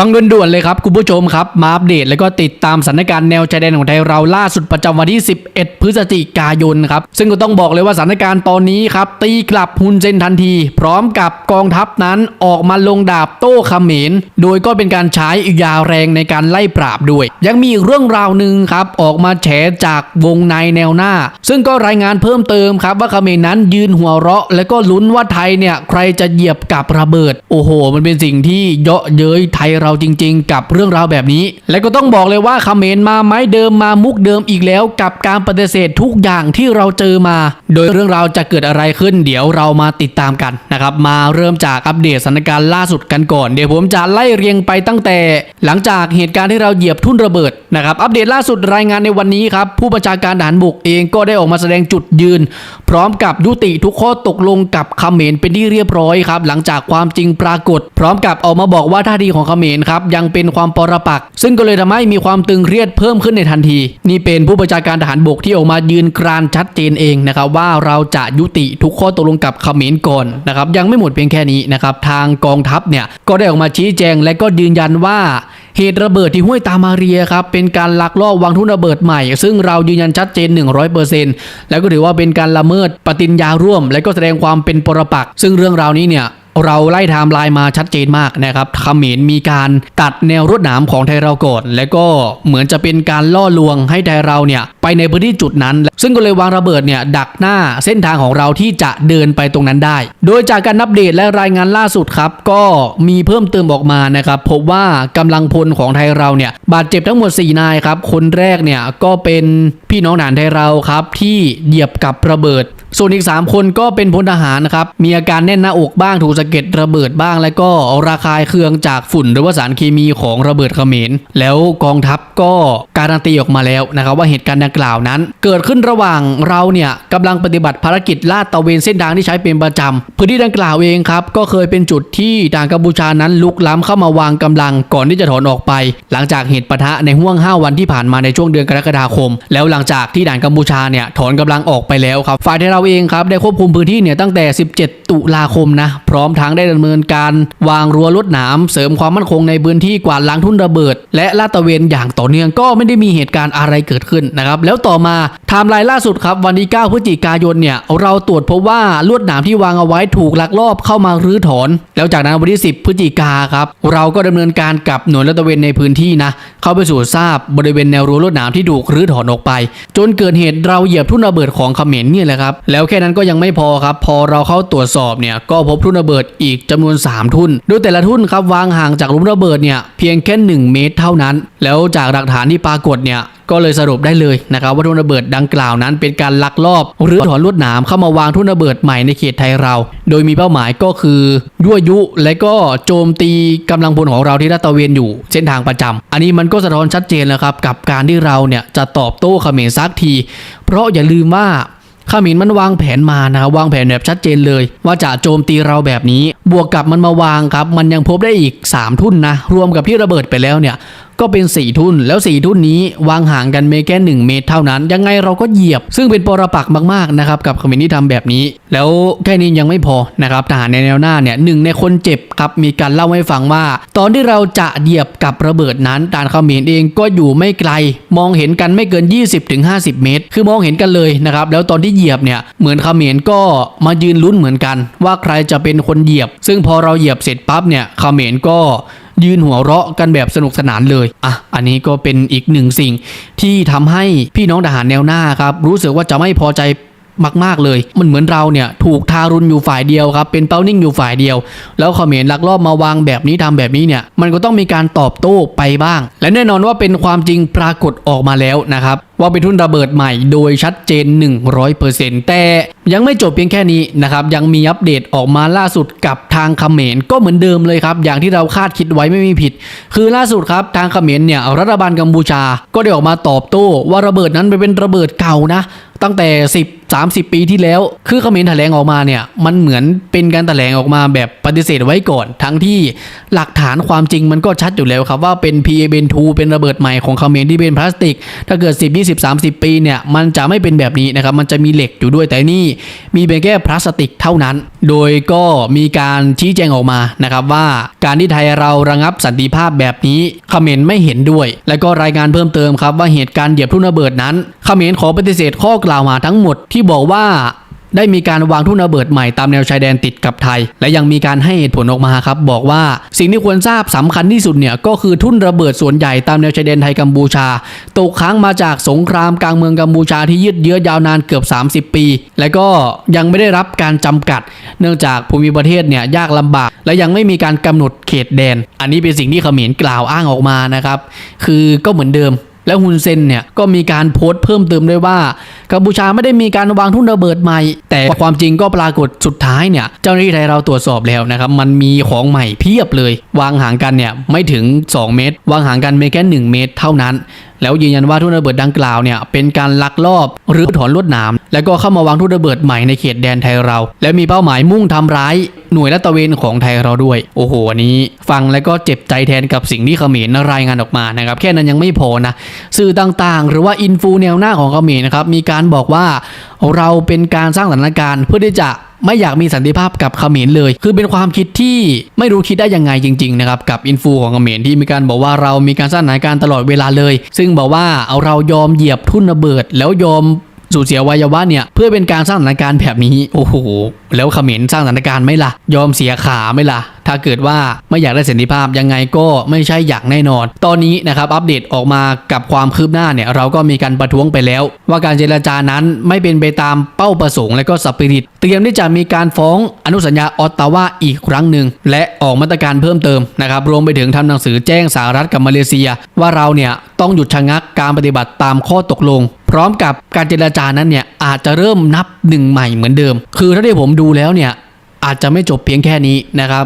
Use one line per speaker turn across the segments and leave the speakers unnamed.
ฟังด่วนๆเลยครับ คุณผู้ชมครับ มาอัปเดต แล้วก็ติดตามสถานการณ์แนวชายแดนของไทยเราล่าสุดประจำวันที่ 11 พฤศจิกายนครับ ซึ่งก็ต้องบอกเลยว่าสถานการณ์ตอนนี้ครับ ตีกลับฮุนเซนทันที พร้อมกับกองทัพนั้นออกมาลงดาบโต้เขมร โดยก็เป็นการใช้ยาแรงในการไล่ปราบด้วย ยังมีเรื่องราวหนึ่งครับออกมาแฉจากวงในแนวหน้า ซึ่งก็รายงานเพิ่มเติมครับว่าเขมรนั้นยืนหัวเราะ แล้วก็ลุ้นว่าไทยเนี่ยใครจะเหยียบกับระเบิด โอ้โห มันเป็นสิ่งที่เยาะเย้ยไทยเราจริง ๆ กับเรื่องราวแบบนี้ และก็ต้องบอกเลยว่าเขมรมาไม้เดิมมามุกเดิมอีกแล้ว กับการปฏิเสธทุกอย่างที่เราเจอมา โดยเรื่องราวจะเกิดอะไรขึ้น เดี๋ยวเรามาติดตามกันนะครับมาเริ่มจากอัปเดตสถานการณ์ล่าสุดกันก่อน เดี๋ยวผมจะไล่เรียงไปตั้งแต่ หลังจากเหตุการณ์ที่เราเหยียบทุ่นระเบิดนะครับอัปเดตล่าสุดรายงานในวันนี้ครับผู้บัญชาการทหารบกเองก็ได้ออกมาแสดงจุดยืน พร้อมกับยุติทุกข้อตกลงกับเขมรเป็นที่เรียบร้อยครับหลังจากความจริงปรากฏ พร้อมกับออกมาบอกว่าท่าทีของเขมรครับยังเป็นความปรปักษ์ซึ่งก็เลยทำให้มีความตึงเครียดเพิ่มขึ้นในทันที นี่เป็นผู้บัญชาการทหารบกที่ออกมายืนกรานชัดเจนเองนะครับว่าเราจะยุติทุกข้อตกลงกับเขมรก่อนนะครับยังไม่หมดเพียงแค่นี้นะครับทางกองทัพเนี่ยก็ได้ออกมาชี้แจงและก็ยืนยันว่าเหตุระเบิดที่ห้วยตามาเรียครับเป็นการลักลอบวางทุ่นระเบิดใหม่ ซึ่งเรายืนยันชัดเจน 100%แล้วก็ถือว่าเป็นการละเมิดปฏิญญาร่วม และก็แสดงความเป็นปรปักษ์ซึ่งเรื่องราวนี้เนี่ย เราไล่ไทม์ไลน์มาชัดเจนมากนะครับเขมรมีการตัดแนวรวดหนามของไทยเราก่อนและก็เหมือนจะเป็นการล่อลวงให้ไทยเราเนี่ยไปในพื้นที่จุดนั้น ซึ่งก็เลยวางระเบิดเนี่ยดักหน้าเส้นทางของเราที่จะเดินไปตรงนั้นได้ โดยจากการอัปเดตและรายงานล่าสุดครับ ก็มีเพิ่มเติมออกมานะครับพบว่ากำลังพลของไทยเราเนี่ยบาดเจ็บทั้งหมด 4 นายครับคนแรกเนี่ยก็เป็นพี่น้องทหารไทยเราครับที่เหยียบกับระเบิด ส่วนอีก 3 คนก็เป็นพลทหารนะครับ มีอาการแน่นหน้าอกบ้างถูกสะเก็ดระเบิดบ้าง แล้วก็ระคายเคืองจากฝุ่นหรือว่าสารเคมีของระเบิดเขมร แล้วกองทัพก็การันตีออกมาแล้วนะครับว่าเหตุการณ์ดังกล่าวนั้น เกิดขึ้นระหว่างเราเนี่ยกำลังปฏิบัติภารกิจลาดตะเวนเส้นทางที่ใช้เป็นประจำพื้นที่ดังกล่าวเองครับก็เคยเป็นจุดที่ทางกัมพูชานั้นลุกล้ำเข้ามาวางกำลังก่อนที่จะถอนออกไป หลังจากเหตุปะทะในห่วง 5 วันที่ผ่านมาในช่วงเดือนกรกฎาคม แล้วหลังจากที่ด่านกัมพูชาเนี่ยถอนกำลังออกไปแล้วครับฝ่ายไทยเราเองครับได้ควบคุมพื้นที่เนี่ยตั้งแต่ 17 ตุลาคมนะพร้อมทั้งได้ดำเนินการวางรั้วลวดหนามเสริมความมั่นคงในพื้นที่กวาดล้างทุ่นระเบิด และลาดตระเวนอย่างต่อเนื่องก็ไม่ได้มีเหตุการณ์อะไรเกิดขึ้นนะครับแล้วต่อมาไทม์ไลน์ล่าสุดครับวันที่9พฤศจิกายนเนี่ยเราตรวจพบว่าลวดหนามที่วางเอาไว้ถูกลักลอบเข้ามารื้อถอน แล้วจากนั้นวันที่ 10 พฤศจิกาครับเราก็ดำเนินการกับหน่วยลาดตระเวนในพื้นที่นะเข้าไปสู่ทราบบริเวณแนวรั้วลวดหนามที่ถูกรื้อถอนออกไป จนเกิดเหตุเราเหยียบทุ่นระเบิดของเขมรเนี่ยแหละครับแล้วแค่นั้นก็ยังไม่พอครับ พอเราเข้าตรวจสอบเนี่ยก็พบทุ่นระเบิดอีกจำนวน 3 ทุ่น โดยแต่ละทุ่นครับวางห่างจากลุมระเบิดเนี่ยเพียงแค่ 1 เมตรเท่านั้น แล้วจากหลักฐานที่ปรากฏเนี่ยก็เลยสรุปได้เลยนะครับว่าทุ่นระเบิดดังกล่าวนั้น เป็นการลักลอบ หรือถอนลวดหนามเข้ามาวางทุ่นระเบิดใหม่ในเขตไทยเรา โดยมีเป้าหมายก็คือยั่วยุและก็โจมตีกำลังพลของเราที่ลาดตระเวนอยู่เส้นทางประจำอันนี้มันก็สะท้อนชัดเจนแล้วครับกับการที่เราเนี่ยจะตอบโต้เขมรซักที เพราะอย่าลืมว่า ขมินมันวางแผนมานะครับวางแผนแบบชัดเจนเลย ว่าจะโจมตีเราแบบนี้ บวกกับมันมาวางครับ มันยังพบได้อีก 3 ทุ่นนะ รวมกับที่ระเบิดไปแล้วเนี่ย ก็เป็น 4 ทุ่น แล้ว 4 ทุ่นนี้วางห่างกันเมแค่1เมตรเท่านั้น ยังไงเราก็เหยียบ ซึ่งเป็นปรปักษ์มากๆนะครับกับขมินที่ทำแบบนี้ แล้วแค่นี้ยังไม่พอนะครับทหารในแนวหน้าเนี่ยหนึ่งในคนเจ็บครับมีการเล่าให้ฟังว่า ตอนที่เราจะเหยียบกับระเบิดนั้นทหารเขมรเองก็อยู่ไม่ไกล มองเห็นกันไม่เกิน 20-50 เมตร คือมองเห็นกันเลยนะครับแล้วตอนที่เหยียบเนี่ยเหมือนขมรก็มายืนลุ้นเหมือนกัน ว่าใครจะเป็นคนเหยียบ ซึ่งพอเราเหยียบเสร็จปั๊บเนี่ยขมรก็ ยืนหัวเราะกันแบบสนุกสนานเลย อะ อันนี้ก็เป็นอีกหนึ่งสิ่งที่ทำให้พี่น้องทหารแนวหน้าครับ รู้สึกว่าจะไม่พอใจมากๆเลย มันเหมือนเราเนี่ยถูกทารุณอยู่ฝ่ายเดียวครับ เป็นเป้านิ่งอยู่ฝ่ายเดียว แล้วเขมรลักลอบมาวางแบบนี้ทำแบบนี้เนี่ย มันก็ต้องมีการตอบโต้ไปบ้าง และแน่นอนว่าเป็นความจริงปรากฏออกมาแล้วนะครับ ว่าเป็นทุนระเบิดใหม่โดยชัดเจน 100%แต่ยังไม่จบเพียงแค่นี้นะครับ ยังมีอัปเดตออกมาล่าสุดกับทางเขมรก็เหมือนเดิมเลยครับ อย่างที่เราคาดคิดไว้ไม่มีผิด คือล่าสุดครับทางเขมรเนี่ยรัฐบาลกัมพูชา ก็ได้ออกมาตอบโต้ว่าระเบิดนั้นไปเป็นระเบิดเก่านะ ตั้งแต่ 10 30 ปีที่แล้ว คือเขมรแถลงออกมาเนี่ย มันเหมือนเป็นการแถลงออกมาแบบปฏิเสธไว้ก่อน ทั้งที่หลักฐานความจริงมันก็ชัดอยู่แล้วครับว่าเป็น p a b n 2เป็นระเบิดใหม่ของเขมรที่เป็นพลาสติก ถ้าเกิด 10 20 30 ปีเนี่ย มันจะไม่เป็นแบบนี้นะครับ มันจะมีเหล็กอยู่ด้วยแต่นี่ มีเป็นแค่พลาสติกเท่านั้น โดยก็มีการชี้แจงออกมานะครับว่าการที่ไทยเราระงับสันติภาพแบบนี้เขมรไม่เห็นด้วย และก็รายงานเพิ่มเติมครับว่าเหตุการณ์เหยียบทุ่นระเบิดนั้นเขมรขอปฏิเสธข้อกล่าวหาทั้งหมดที่บอกว่าได้มีการวางทุ่นระเบิดใหม่ตามแนวชายแดนติดกับไทย และยังมีการให้เหตุผลออกมาครับบอกว่าสิ่งที่ควรทราบสำคัญที่สุดเนี่ยก็คือทุ่นระเบิดส่วนใหญ่ตามแนวชายแดนไทยกัมพูชา ตกค้างมาจากสงครามกลางเมืองกัมพูชาที่ยืดเยื้อยาวนานเกือบ 30 ปี และก็ยังไม่ได้รับการจำกัด เนื่องจากภูมิประเทศเนี่ยยากลำบาก และยังไม่มีการกำหนดเขตแดน อันนี้เป็นสิ่งที่เขมรกล่าวอ้างออกมานะครับคือก็เหมือนเดิม และฮุนเซนเนี่ยก็มีการโพสต์เพิ่มเติมด้วยว่ากัมพูชาไม่ได้มีการวางทุ่นระเบิดใหม่ แต่ความจริงก็ปรากฏสุดท้ายเนี่ยเจ้าหน้าที่ไทยเราตรวจสอบแล้วนะครับมันมีของใหม่เพียบเลย วางห่างกันเนี่ยไม่ถึง 2 เมตร วางห่างกันเพียงแค่1เมตรเท่านั้น แล้วยืนยันว่าทุ่นระเบิดดังกล่าวเนี่ยเป็นการลักลอบหรือถอนลวดหนาม แล้วก็เข้ามาวางทุ่นระเบิดใหม่ในเขตแดนไทยเรา และมีเป้าหมายมุ่งทำร้ายหน่วยลาดตระเวนของไทยเราด้วย โอ้โหอันนี้ ฟังแล้วก็เจ็บใจแทนกับสิ่งที่เขมรรายงานออกมานะครับแค่นั้นยังไม่พอนะสื่อต่างๆ หรือว่าอินฟูแนวหน้าของเขมรนะครับมีการบอกว่าเราเป็นการสร้างสถานการณ์เพื่อที่จะ ไม่อยากมีสันติภาพกับเขมรเลย คือเป็นความคิดที่ไม่รู้คิดได้ยังไงจริงๆนะครับกับอินฟูของเขมรที่มีการบอกว่าเรามีการสร้างสถานการณ์ตลอดเวลาเลย ซึ่งบอกว่าเอาเรายอมเหยียบทุ่นระเบิด แล้วยอมสูญเสียวัยวะเนี่ยเพื่อเป็นการสร้างสถานการณ์แบบนี้โอ้โหแล้วเขมรสร้างสถานการณ์ไม่ล่ะ ยอมเสียขาไม่ล่ะ ถ้าเกิดว่าไม่อยากได้สันติภาพยังไงก็ไม่ใช่อย่างแน่นอน ตอนนี้นะครับอัปเดตออกมากับความคืบหน้าเนี่ยเราก็มีการประท้วงไปแล้ว ว่าการเจรจานั้นไม่เป็นไปตามเป้าประสงค์และก็สปิริต เตรียมที่จะมีการฟ้องอนุสัญญาออตตาวาอีกครั้งหนึ่งและออกมาตรการเพิ่มเติมนะครับรวมไปถึงทำหนังสือแจ้งสหรัฐกับมาเลเซีย ว่าเราเนี่ยต้องหยุดชะงักการปฏิบัติตามข้อตกลง พร้อมกับการเจรจานั้นเนี่ยอาจจะเริ่มนับหนึ่งใหม่เหมือนเดิม คือถ้าที่ผมดูแล้วเนี่ยอาจจะไม่จบเพียงแค่นี้นะครับ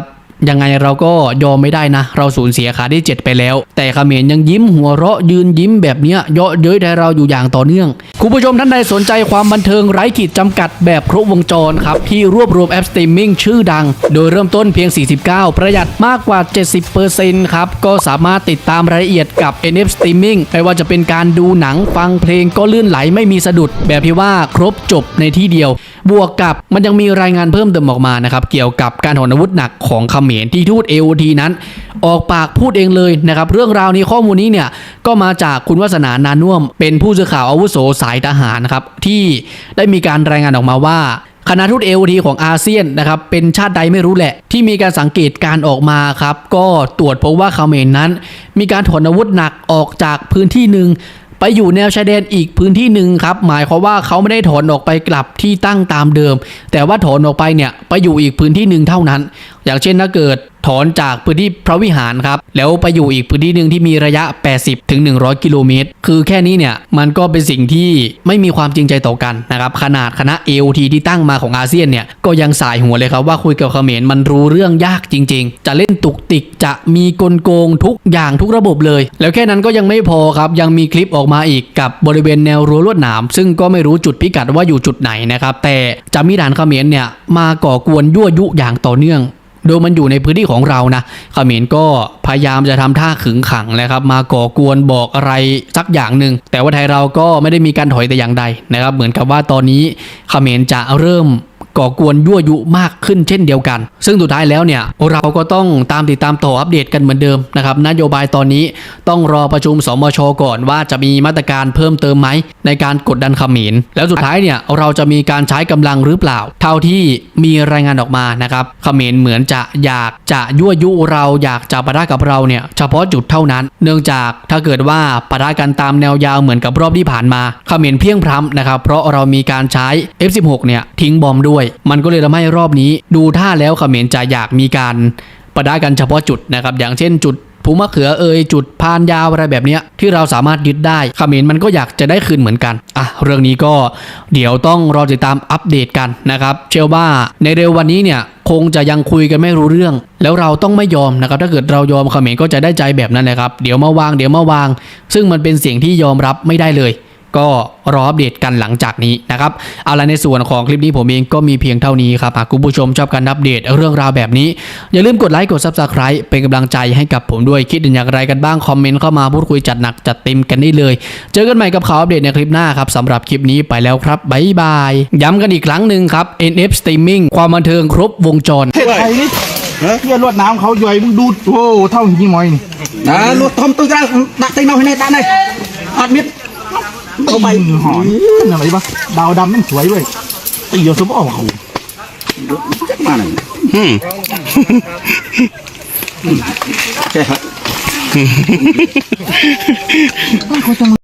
ยังไงเราก็ยอมไม่ได้นะ เราสูญเสียขาที่ 7 ไปแล้ว แต่เขมรยังยิ้มหัวเราะยืนยิ้มแบบเนี้ยเยาะเย้ยไทยเราอยู่อย่างต่อเนื่อง คุณผู้ชมท่านใดสนใจความบันเทิงไร้ขีดจำกัดแบบครบวงจรครับ ที่รวบรวมแอปสตรีมมิ่งชื่อดัง โดยเริ่มต้นเพียง 49 ประหยัดมากกว่า 70%ครับ ก็สามารถติดตามรายละเอียดกับ NF Streaming ไม่ว่าจะเป็นการดูหนังฟังเพลงก็ลื่นไหลไม่มีสะดุดแบบที่ว่าครบจบในที่เดียว บวกกับมันยังมีรายงานเพิ่มเติมออกมานะครับเกี่ยวกับการถอนอาวุธหนักของเขมรที่ทูต AOT นั้นออกปากพูดเองเลยนะครับเรื่องราวนี้ข้อมูลนี้เนี่ยก็มาจากคุณวัฒนานานุ่ม เป็นผู้สื่อข่าวอาวุโสสายทหารนะครับที่ได้มีการรายงานออกมาว่าคณะทูตเอ t ของอาเซียนนะครับเป็นชาติใดไม่รู้แหละ ที่มีการสังเกตการออกมาครับ ก็ตรวจพบว่าเขมรนั้น มีการถอนอาวุธหนักออกจากพื้นที่หนึ่ง ไปอยู่แนวชายแดนอีกพื้นที่หนึ่งครับหมายความว่าเขาไม่ได้ถอนออกไปกลับที่ตั้งตามเดิม แต่ว่าถอนออกไปเนี่ยไปอยู่อีกพื้นที่หนึ่งเท่านั้นอย่างเช่นถ้าเกิดถอนจากพื้นที่พระวิหารครับ แล้วไปอยู่อีกพื้นที่หนึ่งที่มีระยะ 80ถึง100 กิโลเมตร คือแค่นี้เนี่ย มันก็เป็นสิ่งที่ไม่มีความจริงใจต่อกันนะครับ ขนาดคณะ AOT ที่ตั้งมาของอาเซียนเนี่ย ก็ยังสายหัวเลยครับว่าคุยกับเขมรมันรู้เรื่องยากจริง ๆ จะเล่นตุกติกจะมีกลโกงทุกอย่างทุกระบบเลย แล้วแค่นั้นก็ยังไม่พอครับ ยังมีคลิปออกมาอีกกับบริเวณแนวรั้วลวดหนาม ซึ่งก็ไม่รู้จุดพิกัดว่าอยู่จุดไหนนะครับ แต่จะมีฐานเขมรเนี่ยมาก่อกวนยั่วยุอย่างต่อเนื่อง โดยมันอยู่ในพื้นที่ของเรานะเขมรก็พยายามจะทำท่าขึงขังนะครับ มาก่อกวนบอกอะไรสักอย่างหนึ่งแต่ว่าไทยเราก็ไม่ได้มีการถอยแต่อย่างใดนะครับ เหมือนกับว่าตอนนี้เขมรจะเริ่ม ก่อกวนยั่วยุมากขึ้นเช่นเดียวกัน ซึ่งสุดท้ายแล้วเนี่ยเราก็ต้องตามติดตามต่ออัปเดตกันเหมือนเดิมนะครับนโยบายตอนนี้ต้องรอประชุมสมชก่อนว่าจะมีมาตรการเพิ่มเติมไหมในการกดดันขมรแล้วสุดท้ายเนี่ยเราจะมีการใช้กำลังหรือเปล่า เท่าที่มีรายงานออกมานะครับขมรเหมือนจะอยากจะยั่วยุเราอยากจะปะทะกับเราเนี่ยเฉพาะจุดเท่านั้น เนื่องจากถ้าเกิดว่าปะทะกันตามแนวยาวเหมือนกับรอบที่ผ่านมาขมรเพียงพร้ำนะครับเพราะเรามีการใช้ F16 เนี่ยทิ้งบอมด้วยมันก็เลยทำให้รอบนี้ ดูท่าแล้วเขมรจะอยากมีการประทะกันเฉพาะจุดนะครับ อย่างเช่นจุดภูมะเขือเอยจุดพานยาวอะไรแบบเนี้ยที่เราสามารถยึดได้เขมรมันก็อยากจะได้คืนเหมือนกันอะเรื่องนี้ก็เดี๋ยวต้องรอติดตามอัปเดตกันนะครับ เชื่อว่าในเร็ววันนี้เนี่ยคงจะยังคุยกันไม่รู้เรื่อง แล้วเราต้องไม่ยอมนะครับ ถ้าเกิดเรายอมเขมรก็จะได้ใจแบบนั้นแหละครับ เดี๋ยวมาวางเดี๋ยวมาวาง ซึ่งมันเป็นเสียงที่ยอมรับไม่ได้เลย ก็รออัปเดตกันหลังจากนี้นะครับเอาละในส่วนของคลิปนี้ผมเองก็มีเพียงเท่านี้ครับหากคุณผู้ชมชอบการอัปเดตเรื่องราวแบบนี้ อย่าลืมกดไลค์กด Subscribe เป็นกำลังใจให้กับผมด้วยคิดเห็นอย่างไรกันบ้าง คอมเมนต์เข้ามาพูดคุยจัดหนักจัดเต็มกันได้เลย เจอกันใหม่กับข่าวอัปเดตในคลิปหน้าครับสำหรับคลิปนี้ไปแล้วครับบ๊ายบายย้ำกันอีกครั้งหนึ่งครับ NF Streaming ความบันเทิงครบวงจร
เทศไทยนี่เที่ยรวดน้ำเขาย่อยมึงดูโอ้เท่าหินมอยนี่
à luộc thom tôi ra đặt tay nào thế này ta này hạt biết
เขาใบหอนนั่นอะไรปะดาวดำนั่นสวยเว้ยตีเดียวสมองเขา
chắc mà này ừ.